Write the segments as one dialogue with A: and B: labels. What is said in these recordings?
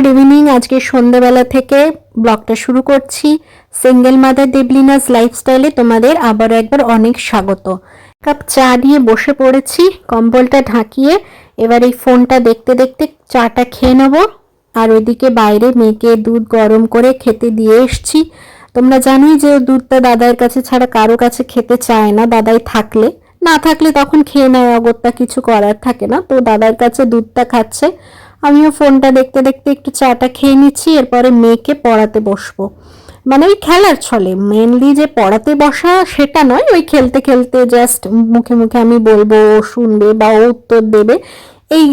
A: Good evening আজকে সন্ধ্যেবেলা থেকে ব্লগটা শুরু করছি। সিঙ্গেল মাদার দেবলিনাস লাইফস্টাইলে তোমাদের আবারও একবার অনেক স্বাগত। কাপ চা নিয়ে বসে পড়েছি, কম্বলটা ঢাকিয়ে। এবার এই ফোনটা দেখতে দেখতে চাটা খেয়ে নেব। আর ওইদিকে বাইরে মেয়েকে দুধ গরম করে খেতে দিয়ে এসছি। তোমরা জানোই যে দুধটা দাদার কাছে ছাড়া কারও কাছে খেতে চায় না, দাদাই থাকলে। না থাকলে তখন খেয়ে নেয় অগত্যা কিছু করার থাকে না। তো দাদার কাছে দুধটা খাচ্ছে। আমিও ফোনটা দেখতে দেখতে একটু চাটা খেয়ে নিচ্ছি, এরপরে মেয়েকে পড়াতে বসবো। মানে ওই খেলার ছলে মেনলি যে পড়াতে বসা সেটা নয়, ওই খেলতে খেলতে জাস্ট মুখে মুখে আমি বলব, ও শুনবে বা ও উত্তর দেবে, এই,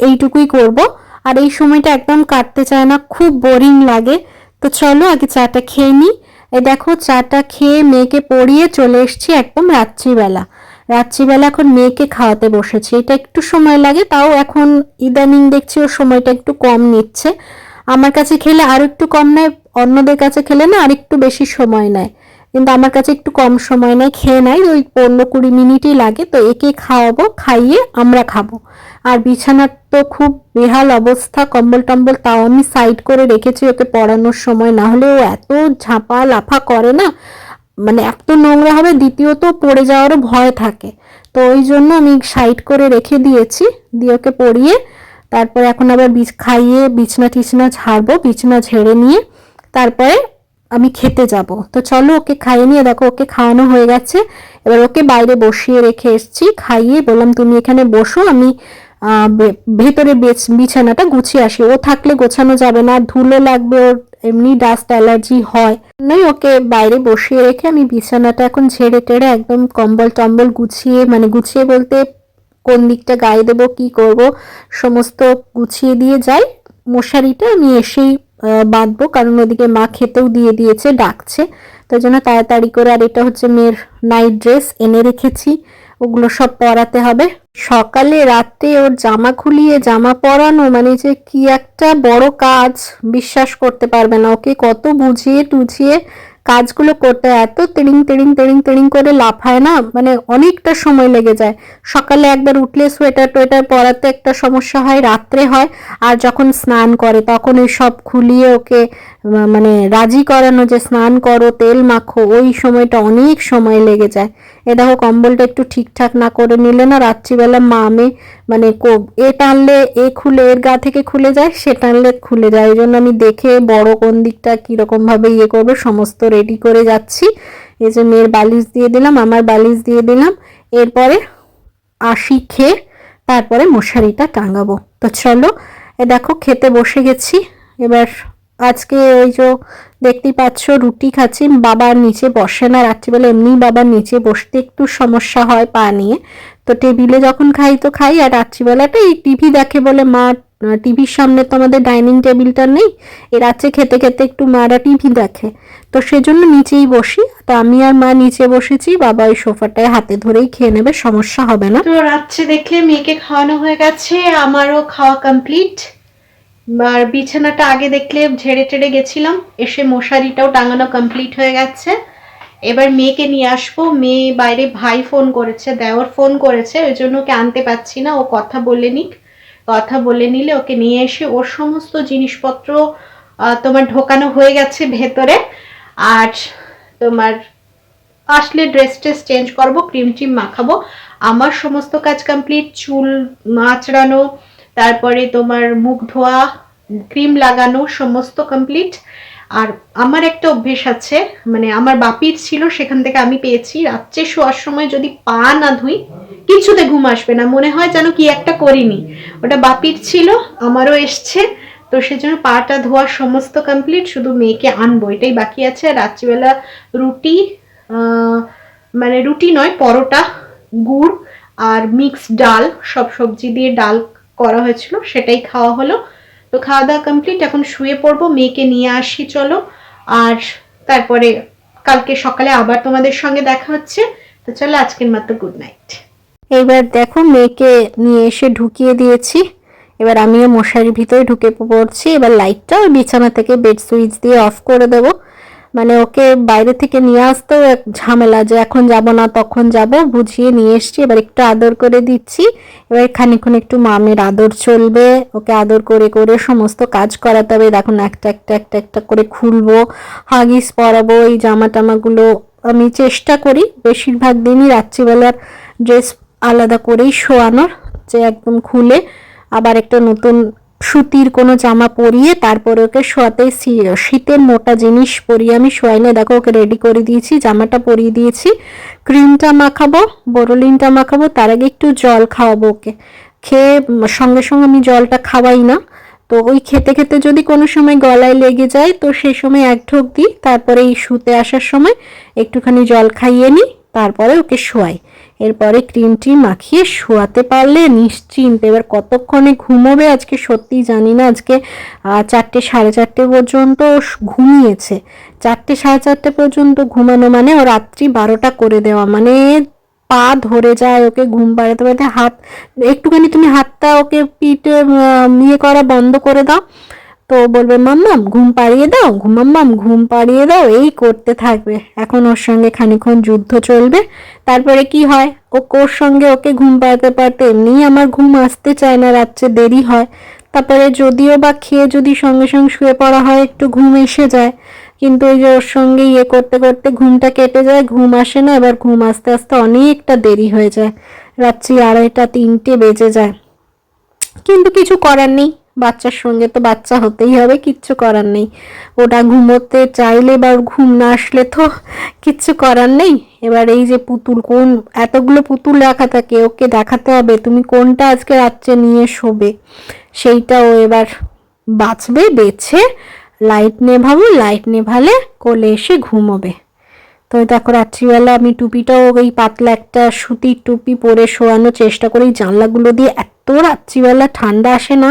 A: এইটুকুই করব। আর এই সময়টা একদম কাটতে চায় না, খুব বোরিং লাগে। তো চলো আগে চাটা খেয়ে নিই। এই দেখো, চাটা খেয়ে মেয়েকে পড়িয়ে চলে এসেছি একদম রাত্রিবেলা। রাত্রিবেলা এখন মেয়েকে খাওয়াতে বসেছি। এটা একটু সময় লাগে, তাও এখন ইদানিং দেখছি ওর সময়টা একটু কম নিচ্ছে। আমার কাছে খেলে আর একটু কম নেয়, অন্যদের কাছে খেলে না আর একটু বেশি সময় নেয়। কিন্তু আমার কাছে একটু কম সময় নেয়, খেয়ে নেয়, ওই পনেরো কুড়ি মিনিটই লাগে। তো একে খাওয়াবো, খাইয়ে আমরা খাব। আর বিছানার তো খুব বেহাল অবস্থা, কম্বল টম্বল তাও আমি সাইড করে রেখেছি ওকে পড়ানোর সময়। না হলে ও এত ঝাঁপা লাফা করে না। মানে এত নোংরা হবে, দ্বিতীয়ত পড়ে যাওয়ারও ভয় থাকে। তো ওই জন্য আমি সাইড করে রেখে দিয়েছি, দিয়ে ওকে পড়িয়ে তারপর এখন আবার বিছ, খাইয়ে বিছনা টিছনা ঝাড়বো, বিছনা ঝেড়ে নিয়ে তারপরে আমি খেতে যাব। তো চলো ওকে খাইয়ে নিয়ে, দেখো ওকে খাওয়ানো হয়ে গেছে। এবার ওকে বাইরে বসিয়ে রেখে এসেছি, খাইয়ে বললাম, তুমি এখানে বসো, আমি ভেতরে বিছানাটা গুছিয়ে আসি। ও থাকলে গোছানো যাবে না, ধুলো লাগবে ওর এমনি ডাস্ট অ্যালার্জি হয়। নয় ওকে বাইরে বসিয়ে রেখে আমি বিছানাটা এখন ঝেড়ে টেড়ে একদম কম্বল টম্বল গুছিয়ে মানে গুছিয়ে বলতে কোন দিকটা গায়ে দেবো, কি করব, সমস্ত গুছিয়ে দিয়ে যাই। মশারিটা আমি এসেই বাঁধবো, কারণ ওদিকে মা খেতেও দিয়ে দিয়েছে, ডাকছে। তাই জন্য তাড়াতাড়ি করে, আর এটা হচ্ছে মেয়ের নাইট ড্রেস এনে রেখেছি। ওগুলো সব পরাতে হবে। সকালে, রাতে ওর জামা খুলিয়ে, জামা পরানো মানে যে কি একটা বড় কাজ। বিশ্বাস করতে পারবে না। ওকে কত বুঝিয়ে টুঝিয়ে কাজগুলো করতে এত তেড়িং তেড়িং তেড়িং তেড়িং করে লাফায় না? মানে অনেকটা সময় লেগে যায়। সকালে একবার উঠলে সোয়েটার টোয়েটার পরাতে একটা সমস্যা হয়, রাত্রে হয়। আর যখন স্নান করে, তখন ওই সব খুলিয়ে ওকে মানে রাজি করানো যে স্নান করো, তেল মাখো, ওই সময়টা অনেক সময় লেগে যায়। এ দেখো, কম্বলটা একটু ঠিকঠাক না করে নিলে না রাত্রিবেলা মামে মানে কো- এ টানলে এ খুলে, এর গা থেকে খুলে যায়, সে টানলে খুলে যায়। ওই জন্য আমি দেখে বড় কোন দিকটা কীরকমভাবে ইয়ে করব, সমস্ত রেডি করে যাচ্ছি। এই যে মেয়ের বালিশ দিয়ে দিলাম, আমার বালিশ দিয়ে দিলাম। এরপরে আশি খেয়ে তারপরে মশারিটা টাঙাবো। তো চলো, এ দেখো, খেতে বসে গেছি। এবার আজকে ওই যে দেখতেই পাচ্ছ, রুটি খাচ্ছি বাবার নিচে বসে না, রাত্রিবেলা এমনি বাবার নিচে বসতে একটু সমস্যা হয় পা নিয়ে। তো টেবিলে যখন খাই তো খাই, আর রাত্রিবেলাটা এই টিভি দেখে বলে, মা টিভির সামনে তো আমাদের ডাইনিং টেবিলটা নেই। এ রাত্রে খেতে খেতে একটু মারা টিভি দেখে। তো সেজন্য নিচেই বসি। তো আমি আর মা নিচে বসেছি, বাবা ওই সোফাটায় হাতে ধরেই খেয়ে নেবে, সমস্যা হবে না। তো রাত্রে দেখলে মেয়েকে খাওয়ানো হয়ে গেছে, আমারও খাওয়া কমপ্লিট আর বিছানাটা আগে দেখলে ঝেড়ে টেড়ে গেছিলাম, এসে মশারিটাও টাঙানো কমপ্লিট হয়ে গেছে। এবার মেয়েকে নিয়ে আসব। মেয়ে বাইরে ভাই ফোন করেছে, দেওর ফোন করেছে, ওই জন্য ওকে আনতে পারছি না, ও কথা বলে নিক। কথা বলে নিলে ওকে নিয়ে এসে ওর সমস্ত জিনিসপত্র তোমার ঢোকানো হয়ে গেছে ভেতরে। আর তোমার আসলে ড্রেস ট্রেস চেঞ্জ করব ক্রিম টিম মাখাবো। আমার সমস্ত কাজ কমপ্লিট চুল আঁচড়ানো তারপরে তোমার মুখ ধোয়া, ক্রিম লাগানো, সমস্ত কমপ্লিট আর আমার একটা অভ্যেস আছে মানে আমার বাপির ছিল, সেখান থেকে আমি পেয়েছি। রাত্রে শোয়ার সময় যদি পা না ধুই, কিছুতে ঘুম আসবে না। মনে হয় যেন কি একটা করিনি। ওটা বাপির ছিল, আমারও এসছে। তো সেজন্য পাটা ধোয়ার সমস্ত কমপ্লিট শুধু মেয়েকে আনব, এটাই বাকি আছে। আর রাত্রিবেলা রুটি মানে রুটি নয়, পরোটা, গুড় আর মিক্স ডাল, সব সবজি দিয়ে ডাল করা হয়েছিল, সেটাই খাওয়া হলো। তো খাওয়া দাওয়া কমপ্লিট এখন শুয়ে পড়ব, মেয়েকে নিয়ে আসি, চলো। আর তারপরে কালকে সকালে আবার তোমাদের সঙ্গে দেখা হচ্ছে। তো চলো, আজকের মতো গুড নাইট এবার দেখো, মেয়েকে নিয়ে এসে ঢুকিয়ে দিয়েছি। এবার আমিও মশারির ভিতরে ঢুকে পড়ছি। এবার লাইটটা বিছানা থেকে বেড সুইচ দিয়ে অফ করে দেবো। মানে ওকে বাইরে থেকে নিয়ে আসতেও এক ঝামেলা যে এখন যাব না, তখন যাব, বুঝিয়ে নিয়ে এসছি, এবার একটু আদর করে দিচ্ছি। এবার খানিক্ষণ একটু মামের আদর চলবে, ওকে আদর করে করে সমস্ত কাজ করাতে হবে। দেখুন, একটা একটা একটা একটা করে খুলবো, হাগিস পরাবো, এই জামা টামাগুলো আমি চেষ্টা করি বেশিরভাগ দিনই রাত্রিবেলার ড্রেস আলাদা করেই শোয়ানোর, যে একদম খুলে। আবার একটা নতুন সুতির কোনো জামা পরিয়ে তারপরে ওকে শোয়াতে শীতের মোটা জিনিস পরিয়ে আমি শোয়াই না দেখো, ওকে রেডি করে দিয়েছি, জামাটা পরিয়ে দিয়েছি। ক্রিমটা মাখাবো বোরোলিনটা মাখাবো, তার আগে একটু জল খাওয়াবো ওকে। খেয়ে সঙ্গে সঙ্গে আমি জলটা খাওয়াই না। তো ওই খেতে খেতে যদি কোনো সময় গলায় লেগে যায়, তো সেই সময় এক ঢোক দিই, তারপরে এই শুতে আসার সময় একটুখানি জল খাইয়ে নিই, তারপরে ওকে শোয়াই। এরপরে ক্রিমটি মাখিয়ে শোয়াতে পারলে নিশ্চিন্ত। এবার কতক্ষণে ঘুমোবে আজকে সত্যি জানি না। আজকে চারটে সাড়ে চারটে পর্যন্ত ঘুমিয়েছে। চারটে সাড়ে চারটে পর্যন্ত ঘুমানো মানে ও রাত্রি বারোটা করে দেওয়া। মানে পা ধরে যায় ওকে ঘুম পাড়াতে পাড়াতে। হাত, একটুখানি তুমি হাতটা ওকে পিঠে ইয়ে করা বন্ধ করে দাও। তো বলবে, মাম্মাম, ঘুম পাড়িয়ে দাও, ঘুমাম্মাম, ঘুম পাড়িয়ে দাও, এই করতে থাকবে। এখন ওর সঙ্গে খানিক্ষণ যুদ্ধ চলবে। তারপরে কি হয়? ও ওর সঙ্গে ওকে ঘুম পাড়াতে পারতে এমনিই আমার ঘুম আসতে চায় না, রাত্রে দেরি হয়। তারপরে যদিও বা খেয়ে যদি সঙ্গে সঙ্গে শুয়ে পড়া হয়, একটু ঘুম এসে যায়। কিন্তু ওই যে ওর সঙ্গে ইয়ে করতে করতে ঘুমটা কেটে যায়, ঘুম আসে না, এবার ঘুম আস্তে আস্তে অনেকটা দেরি হয়ে যায়। রাত্রি আড়াইটা, তিনটে বেজে যায়। কিন্তু কিছু করার নেই। বাচ্চার সঙ্গে তো বাচ্চা হতেই হবে, কিচ্ছু করার নেই। ওটা ঘুমোতে চাইলে বা ঘুম না আসলে তো কিচ্ছু করার নেই। এবার এই যে পুতুল, কোন এতগুলো পুতুল রাখা থাকে, ওকে দেখাতে হবে, তুমি কোনটা আজকে রাত্রে নিয়ে শোবে? সেইটা ও এবার বাঁচবে, বেছে লাইট নেভাবো লাইট নেভালে কোলে এসে ঘুমোবে। তো দেখো, রাত্রিবেলা আমি টুপিটাও এই পাতলা একটা সুতির টুপি পরে শোয়ানোর চেষ্টা করি, জানলাগুলো দিয়ে এত রাত্রিবেলা ঠান্ডা আসে না,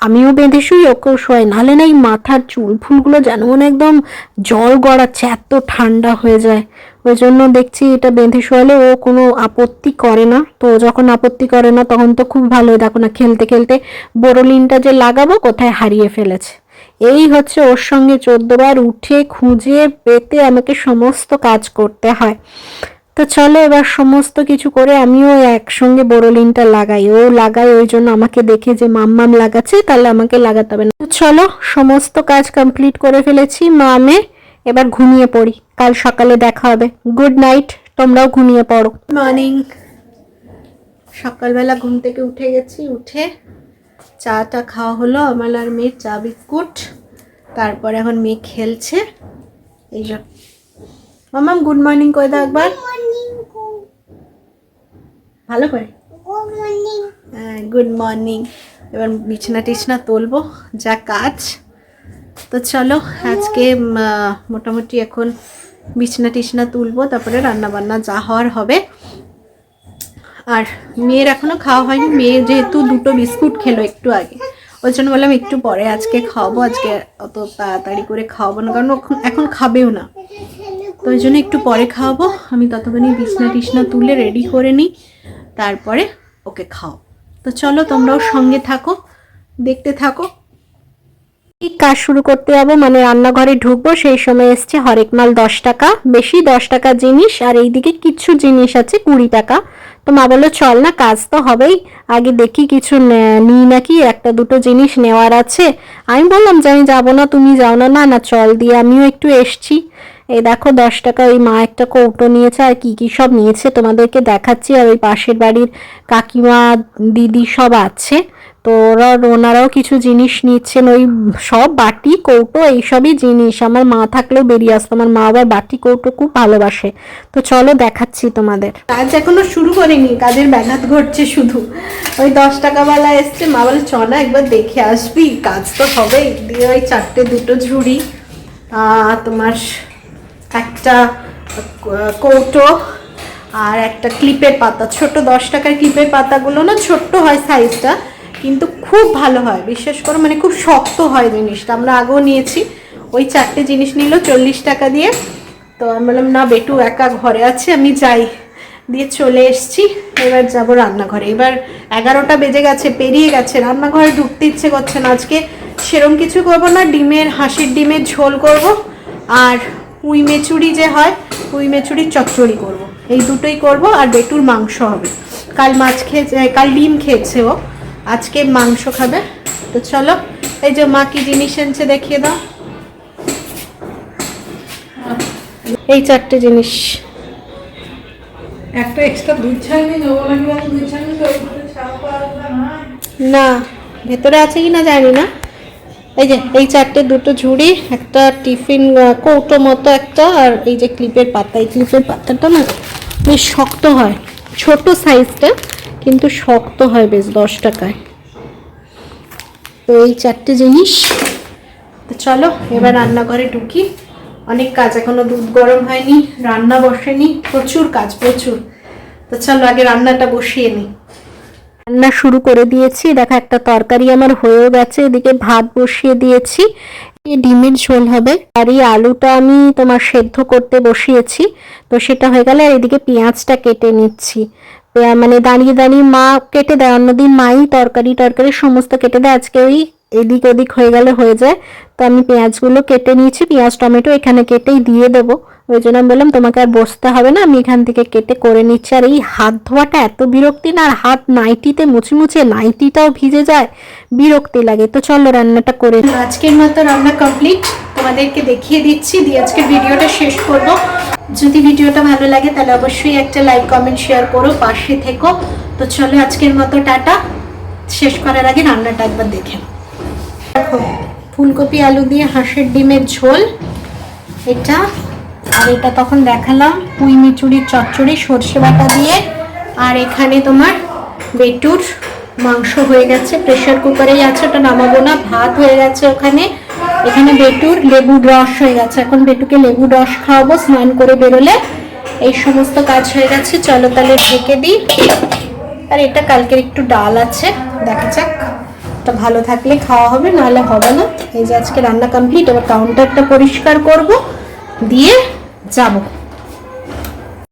A: আমিও বেঁধে শুই, ওকেও শোয়াই। নাহলে না এই মাথার চুল ফুলগুলো যেন একদম জল গড়াচ্ছে, এত ঠান্ডা হয়ে যায়। ওই জন্য দেখছি এটা বেঁধে শোয়ালে ও কোনো আপত্তি করে না। তো যখন আপত্তি করে না, তখন তো খুব ভালো দেখো না, খেলতে খেলতে বোরোলিনটা যে লাগাবো কোথায় হারিয়ে ফেলেছে। এই হচ্ছে ওর সঙ্গে চোদ্দবার উঠে খুঁজে পেতে আমাকে সমস্ত কাজ করতে হয়। তো চলো এবার সমস্ত কিছু করে আমিও একসঙ্গে বোরোলিনটা লাগাই। ও লাগাই ওই জন্য আমাকে দেখে যে মাম্মাম লাগাচ্ছে, তাহলে আমাকে লাগাতে হবে না। তো চলো সমস্ত কাজ কমপ্লিট করে ফেলেছি। মামে এবার ঘুমিয়ে পড়ি। কাল সকালে দেখা হবে। গুড নাইট তোমরাও ঘুমিয়ে পড়ো। মর্নিং সকালবেলা ঘুম থেকে উঠে গেছি, উঠে চাটা খাওয়া হলো, আমার আর মেয়ের চা বিস্কুট। তারপর এখন মেয়ে খেলছে। এই যে। মামাম গুড মর্নিং করে দাও একবার। ভালো করে? হ্যাঁ গুড মর্নিং এবার বিছনা টিছনা তুলবো, যা কাজ। তো চলো, আজকে মোটামুটি এখন বিছনা টিছনা তুলবো, তারপরে রান্না বান্না যা হওয়ার হবে। আর মেয়ের এখনও খাওয়া হয়নি, মেয়ে যেহেতু দুটো বিস্কুট খেলো একটু আগে। ওই জন্য বললাম একটু পরে আজকে খাওয়াবো, আজকে অত তাড়াতাড়ি করে খাওয়াবো না, কারণ এখন খাবেও না। তো ওই জন্য একটু পরে খাওয়াবো, আমি ততক্ষণই বিছনা টিছনা তুলে রেডি করে নিই। তারপরে ওকে খাও। তো চলো তোমরাও সঙ্গে থাকো, দেখতে থাকো। ঠিক কাজ শুরু করতে যাব মানে রান্নাঘরে ঢুকবো, সেই সময় এসছে হরেক মাল দশ টাকা। বেশি দশ টাকা জিনিস, আর এইদিকে কিছু জিনিস আছে, কুড়ি টাকা। তো মা বলল, চল না, কাজ তো হবেই। আগে দেখি কিছু নিই নাকি, একটা দুটো জিনিস নেওয়ার আছে। আমি বললাম যে আমি যাব না, তুমি যাও না না না, চল দিয়ে, আমিও একটু এসছি। এই দেখো, দশ টাকা ওই মা একটা কৌটো নিয়েছে, আর কি কি সব নিয়েছে তোমাদেরকে দেখাচ্ছি। আর ওই পাশের বাড়ির কাকিমা, দিদি সব আছে। তো ওরা, ওনারাও কিছু জিনিস নিচ্ছেন, ওই সব বাটি, কৌটো, এইসবই জিনিস। আমার মা থাকলেও বেরিয়ে আসতো, আমার মা আবার বাটি, কৌটো খুব ভালোবাসে। তো চলো দেখাচ্ছি তোমাদের। কাজ এখনও শুরু করিনি, কাজের ব্যাঘাত ঘটছে শুধু। ওই দশ টাকাওয়ালা এসছে, মা বলে, চ না, একবার দেখে আসবি, কাজ তো হবেই। দিয়ে ওই চারটে দুটো ঝুড়ি তোমার একটা কৌটো আর একটা ক্লিপের পাতা। ছোট দশ টাকার ক্লিপের পাতাগুলো না ছোট্ট হয় সাইজটা কিন্তু খুব ভালো হয়। বিশেষ করে মানে খুব শক্ত হয় জিনিসটা। আমরা আগেও নিয়েছি। ওই চারটে জিনিস নিল চল্লিশ টাকা দিয়ে। তো আমি বললাম, না বেটু, একা ঘরে আছে, আমি যাই। দিয়ে চলে এসছি। এবার যাব রান্নাঘরে। এবার এগারোটা বেজে গেছে, পেরিয়ে গেছে। রান্নাঘরে ঢুকতে ইচ্ছে করছে না। আজকে সেরম কিছু করব না। ডিমের, হাঁসির ডিমের ঝোল করব। আর পুঁই মেচুরি যে হয় পুঁই মেচুরির চচ্চড়ি করব। এই দুটোই করব আর বেটুর মাংস হবে। কাল মাছ খেয়েছে কাল ডিম খেয়েছে ও। আজকে মাংস খাবে। তো চলো এই যে মা কি জিনিস এনেছে দেখিয়ে দাও। এই চারটে জিনিস।
B: একটা এক্সট্রা দুধ ছাড়নি না
A: ভেতরে আছে কি না জানি না। এই যে, এই চারটে দুটো ঝুড়ি, একটা টিফিন কৌটো মতো একটা, আর এই যে ক্লিপের পাতা, এই ক্লিপের পাতাটা না বেশ শক্ত হয়। ছোট সাইজটা, কিন্তু শক্ত হয় বেশ দশ টাকায়। তো এই চারটে জিনিস। তো চলো, এবার রান্নাঘরে ঢুকি। অনেক কাজ এখনও দুধ গরম হয়নি, রান্না বসেনি, প্রচুর কাজ, প্রচুর। তো চলো, আগে রান্নাটা বসিয়ে নিই। রান্না শুরু করে দিয়েছি। দেখো, একটা তরকারি আমার হয়েও গেছে। এদিকে ভাত বসিয়ে দিয়েছি। ডিমের ঝোল হবে। আর এই আলুটা আমি তোমার সেদ্ধ করতে বসিয়েছি। তো সেটা হয়ে গেলে আর এদিকে পেঁয়াজটা কেটে নিচ্ছি। মানে দাঁড়িয়ে দাঁড়িয়ে মা কেটে দেয়, অন্যদিন মাই তরকারি টরকারি সমস্ত কেটে দেয়। আজকে ওই এদিক ওদিক হয়ে গেলে হয়ে যায়। তো আমি পেঁয়াজগুলো কেটে নিয়েছি। পেঁয়াজ, টমেটো এখানে কেটেই দিয়ে দেবো। ওই জন্য আমি বললাম, তোমাকে আর বসতে হবে না, আমি এখান থেকে কেটে করে নিচ্ছি। আর এই হাত ধোয়াটা এত বিরক্তি না, আর হাত নাইটিতে মুছে মুছে নাইটিটাও ভিজে যায়, বিরক্তি লাগে। তো চলো রান্নাটা করে। আজকের মতো রান্না কমপ্লিট। তোমাদেরকে দেখিয়ে দিচ্ছি, দিয়ে আজকে ভিডিওটা শেষ করব। যদি ভিডিওটা ভালো লাগে, তাহলে অবশ্যই একটা লাইক, কমেন্ট, শেয়ার করো, পাশে থেকো। তো চলো আজকের মতো টাটা। শেষ করার আগে রান্নাটা একবার দেখে দেখো, ফুলকপি, আলু দিয়ে হাঁসের ডিমের ঝোল। এটা আর এটা তখন দেখালাম পুঁই মিচুরির চচ্চড়ি, সর্ষে বাটা দিয়ে। আর এখানে তোমার বেটুর মাংস হয়ে গেছে। প্রেশার কুকারেই আছে, ওটা নামাবো না, ভাত হয়ে গেছে ওখানে। এখানে বেটুর লেবুর রস হয়ে গেছে। এখন বেটুকে লেবুর রস খাওয়াবো, স্নান করে বেরোলে। এই সমস্ত কাজ হয়ে গেছে, চলো তাহলে ঢেকে দিই। আর এটা কালকের একটু ডাল আছে, দেখা যাক। এটা ভালো থাকলে খাওয়া হবে, নাহলে হবে না। এই যে আজকে রান্না কমপ্লিট এবার কাউন্টারটা পরিষ্কার করব। দিয়ে যাব